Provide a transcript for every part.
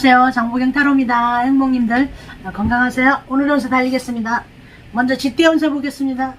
안녕하세요. 장보경 타로입니다. 행복님들 어, 건강하세요. 오늘 운세 달리겠습니다. 먼저 지띠 운세 보겠습니다.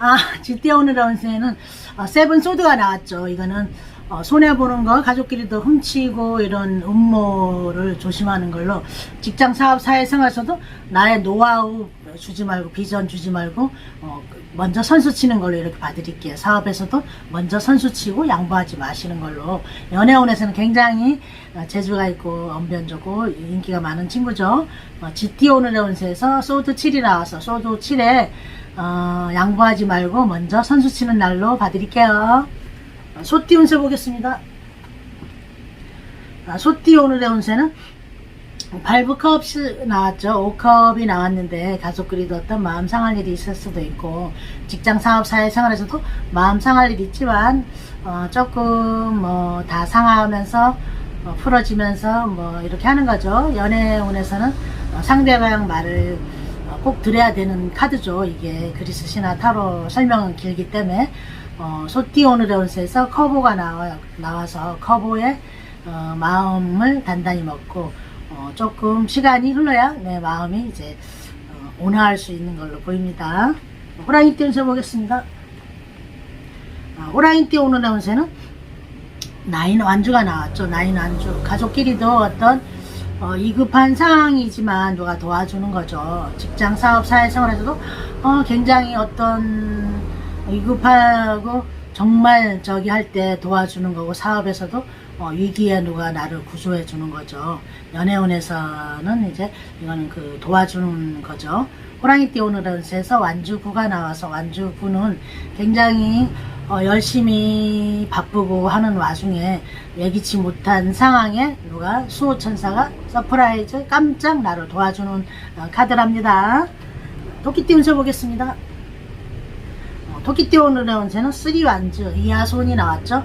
아, 지띠 오늘 운세는 어, 세븐 소드가 나왔죠. 이거는 어, 손해보는 거, 가족끼리도 훔치고 이런 음모를 조심하는 걸로 직장, 사업, 사회생활에서도 나의 노하우 주지 말고 비전 주지 말고 어, 먼저 선수 치는 걸로 이렇게 봐드릴게요. 사업에서도 먼저 선수 치고 양보하지 마시는 걸로 연애운에서는 굉장히 어, 재주가 있고 언변 좋고 인기가 많은 친구죠. 어, GT 오늘의 운세에서 소드 7이 나와서 소드 7에 어, 양보하지 말고 먼저 선수 치는 날로 봐드릴게요. 어, 소띠 운세 보겠습니다. 아, 소띠 오늘의 운세는 발브 컵이 나왔죠. 5컵이 나왔는데 가족끼리도 어떤 마음 상할 일이 있을 수도 있고 직장 사업 사회 생활에서도 마음 상할 일이 있지만 어, 조금 뭐 다 상하면서 어, 풀어지면서 뭐 이렇게 하는 거죠. 연애운에서는 어, 상대방 말을 어, 꼭 들어야 되는 카드죠. 이게 그리스 신화 타로 설명은 길기 때문에 어, 소띠 오늘의 운세에서 커보가 나와, 나와서 커보의 어, 마음을 단단히 먹고 어, 조금 시간이 흘러야 내 마음이 이제 어, 온화할 수 있는 걸로 보입니다. 호랑이 띠 운세 보겠습니다. 아, 호랑이 띠 오늘의 운세는 나인 완주가 나왔죠. 나인 완주. 가족끼리도 어떤 어, 이급한 상황이지만 누가 도와주는 거죠. 직장, 사업, 사회생활에서도 어, 굉장히 어떤 위급하고 정말 저기 할 때 도와주는 거고 사업에서도 어, 위기에 누가 나를 구조해 주는 거죠. 연애운에서는 이제 이거는 그 도와주는 거죠. 호랑이 띠 오늘은 세서 완주구가 나와서 완주구는 굉장히 어, 열심히 바쁘고 하는 와중에 예기치 못한 상황에 누가 수호천사가 서프라이즈 깜짝 나를 도와주는 어, 카드랍니다. 토끼띠 운세 보겠습니다. 어, 토끼띠 오늘의 운세는 쓰리 완주 이하손이 나왔죠.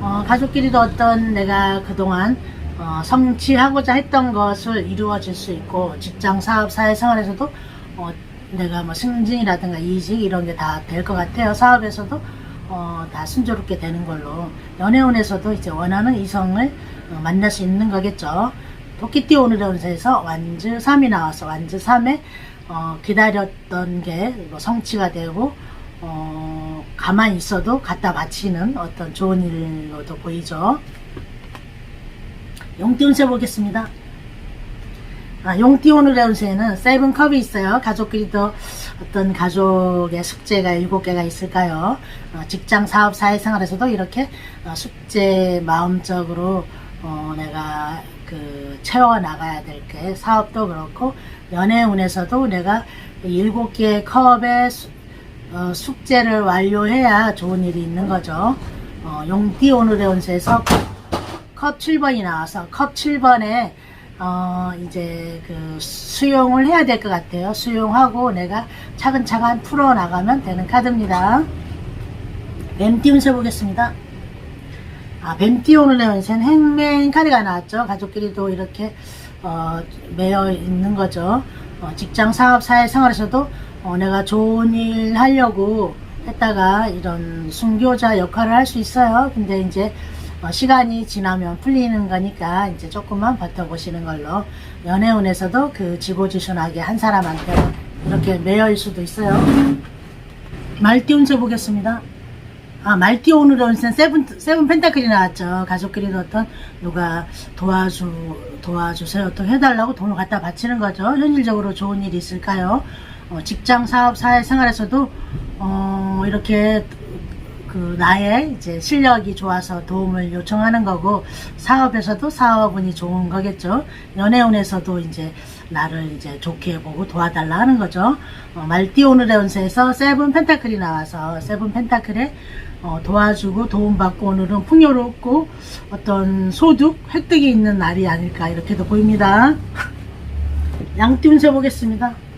어, 가족끼리도 어떤 내가 그동안 어, 성취하고자 했던 것을 이루어질 수 있고 직장 사업 사회생활에서도 어, 내가 뭐 승진이라든가 이직 이런 게 다 될 것 같아요. 사업에서도 어, 다 순조롭게 되는 걸로 연애운에서도 이제 원하는 이성을 어, 만날 수 있는 거겠죠. 토끼띠 오늘의 운세에서 완주 3이 나와서 완주 3에 어, 기다렸던 게 뭐 성취가 되고 어, 가만히 있어도 갖다 바치는 어떤 좋은 일로도 보이죠. 용띠 운세 보겠습니다. 아, 용띠 오늘의 운세는 세븐 컵이 있어요. 가족끼리도 어떤 가족의 숙제가 일곱 개가 있을까요? 어, 직장, 사업, 사회생활에서도 이렇게 어, 숙제 마음적으로 어, 내가 그 채워 나가야 될 게 사업도 그렇고 연애운에서도 내가 일곱 개의 수- 어, 숙제를 완료해야 좋은 일이 있는 거죠. 어, 용띠 오늘의 운세에서 컵 7번이 나와서 컵 7번에 어, 이제 그 수용을 해야 될 것 같아요. 수용하고 내가 차근차근 풀어 나가면 되는 카드입니다. 뱀띠 운세 보겠습니다. 아, 뱀띠 오늘의 운세는 행맨 카드가 나왔죠. 가족끼리도 이렇게 어, 매여 있는 거죠. 어, 직장, 사업, 사회 생활에서도 어, 내가 좋은 일 하려고 했다가 이런 순교자 역할을 할 수 있어요. 근데 이제 어, 시간이 지나면 풀리는 거니까 이제 조금만 버텨보시는 걸로 연애운에서도 그 지고지순하게 한 사람한테 이렇게 매여일 수도 있어요. 말띠 운세 보겠습니다. 아, 말띠 오늘의 운세 세븐, 세븐 펜타클이 나왔죠. 가족끼리도 어떤 누가 도와주, 도와주세요. 또 해달라고 돈을 갖다 바치는 거죠. 현실적으로 좋은 일이 있을까요? 어, 직장, 사업, 사회생활에서도, 어, 이렇게 그 나의 이제 실력이 좋아서 도움을 요청하는 거고 사업에서도 사업운이 좋은 거겠죠. 연애운에서도 이제 나를 이제 좋게 보고 도와달라 하는 거죠. 어, 말띠 오늘의 운세에서 세븐 펜타클이 나와서 세븐 펜타클에 어, 도와주고 도움받고 오늘은 풍요롭고 어떤 소득 획득이 있는 날이 아닐까 이렇게도 보입니다. 양띠 운세 보겠습니다.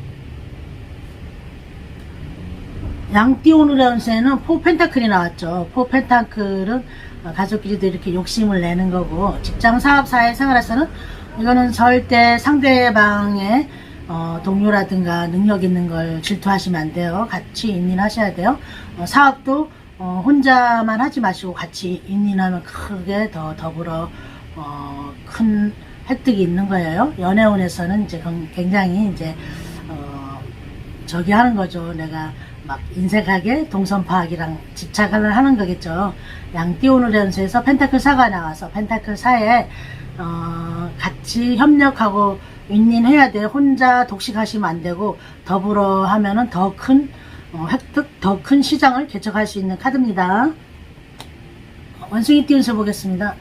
양띠 오늘의 운세는 포 펜타클이 나왔죠. 포 펜타클은 어, 가족끼리도 이렇게 욕심을 내는 거고 직장 사업 사회 생활에서는 이거는 절대 상대방의 어, 동료라든가 능력 있는 걸 질투하시면 안 돼요. 같이 인인하셔야 돼요. 어, 사업도 어, 혼자만 하지 마시고 같이 인인하면 크게 더 더불어 어, 큰 획득이 있는 거예요. 연애운에서는 이제 건- 굉장히 이제 어, 저기 하는 거죠. 내가 막 인색하게 동선 파악이랑 집착을 하는 거겠죠. 양띠오늘 연수에서 펜타클 4가 나와서 펜타클 4에 어, 같이 협력하고 윈윈해야 돼. 혼자 독식하시면 안 되고 더불어 하면은 더큰 획득, 더 큰 시장을 개척할 수 있는 카드입니다. 원숭이 띠운세 보겠습니다.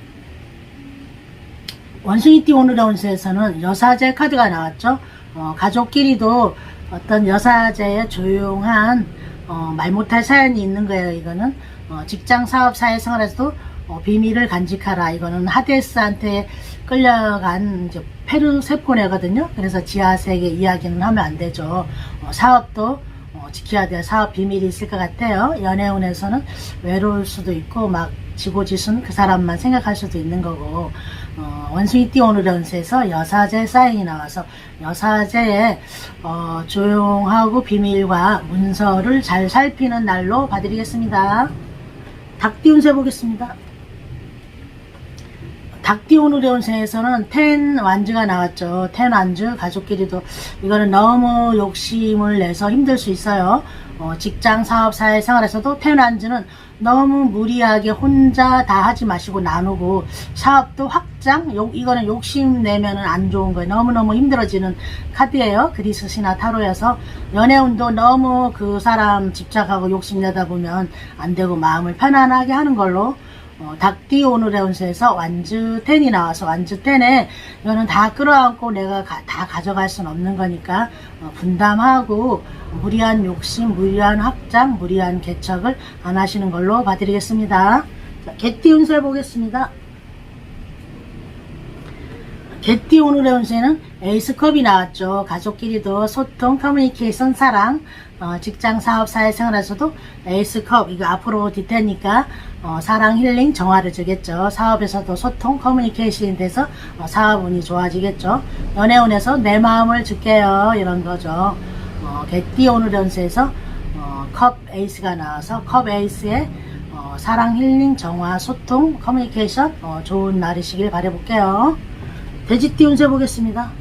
원숭이 띠 오늘의 운세에서는 여사제 카드가 나왔죠. 어, 가족끼리도 어떤 여사제의 조용한 어, 말 못할 사연이 있는 거예요. 이거는 어, 직장 사업 사회생활에서도 어, 비밀을 간직하라. 이거는 하데스한테 끌려간 이제 페르세포네거든요. 그래서 지하 세계 이야기는 하면 안 되죠. 어, 사업도 어, 지켜야 될 사업 비밀이 있을 것 같아요. 연애운에서는 외로울 수도 있고 막 지고지순 그 사람만 생각할 수도 있는 거고 어, 원숭이 띠 오늘의 운세에서 여사제 사인이 나와서 여사제의 어, 조용하고 비밀과 문서를 잘 살피는 날로 봐드리겠습니다. 닭띠 운세 보겠습니다. 닭띠 오늘의 운세에서는 텐 완즈가 나왔죠. 텐 완즈 가족끼리도 이거는 너무 욕심을 내서 힘들 수 있어요. 어, 직장, 사업, 사회 생활에서도 텐 완즈는 너무 무리하게 혼자 다 하지 마시고 나누고 사업도 확장. 욕, 이거는 욕심 내면은 안 좋은 거예요. 너무너무 힘들어지는 카드예요. 그리스 시나 타로여서 연애운도 너무 그 사람 집착하고 욕심 내다 보면 안 되고 마음을 편안하게 하는 걸로 어, 닭띠 오늘의 운세에서 10이 나와서 10에 이거는 다 끌어안고 내가 가- 다 가져갈 수는 없는 거니까 어, 분담하고 무리한 욕심, 무리한 확장, 무리한 개척을 안 하시는 걸로 봐드리겠습니다. 자, 개띠 운세 보겠습니다. 개띠 오늘의 운세는 에이스컵이 나왔죠. 가족끼리도 소통, 커뮤니케이션, 사랑, 어, 직장, 사업, 사회생활에서도 에이스컵, 이거 앞으로 뒤태니까 어, 사랑, 힐링, 정화를 주겠죠. 사업에서도 소통, 커뮤니케이션이 돼서 어, 사업운이 좋아지겠죠. 연애운에서 내 마음을 줄게요. 이런 거죠. 어, 개띠 오늘의 운세에서 어, 컵 에이스가 나와서 컵 에이스에 어, 사랑, 힐링, 정화, 소통, 커뮤니케이션 어, 좋은 날이시길 바라볼게요. 돼지띠 운세 보겠습니다.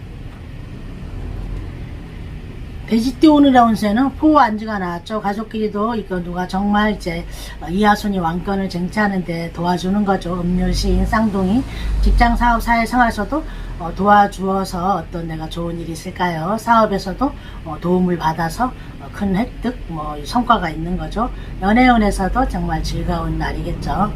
돼지띠 오늘의 운세는 포 안주가 나왔죠. 가족끼리도 이거 누가 정말 이제 어, 이하순이 왕권을 쟁취하는데 도와주는 거죠. 음료 시인 쌍둥이 직장 사업 사회 생활에서도 어, 도와주어서 어떤 내가 좋은 일이 있을까요? 사업에서도 어, 도움을 받아서 어, 큰 획득 뭐 성과가 있는 거죠. 연애운에서도 정말 즐거운 날이겠죠.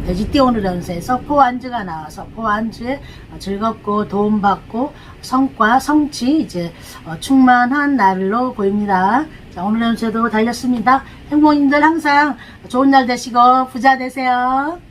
어, 돼지띠 오늘 연세에서 포안즈가 나와서 포안즈에 즐겁고 도움받고 성과 성취 이제 어, 충만한 날로 보입니다. 자 오늘 연세도 달렸습니다. 행복님들 항상 좋은 날 되시고 부자 되세요.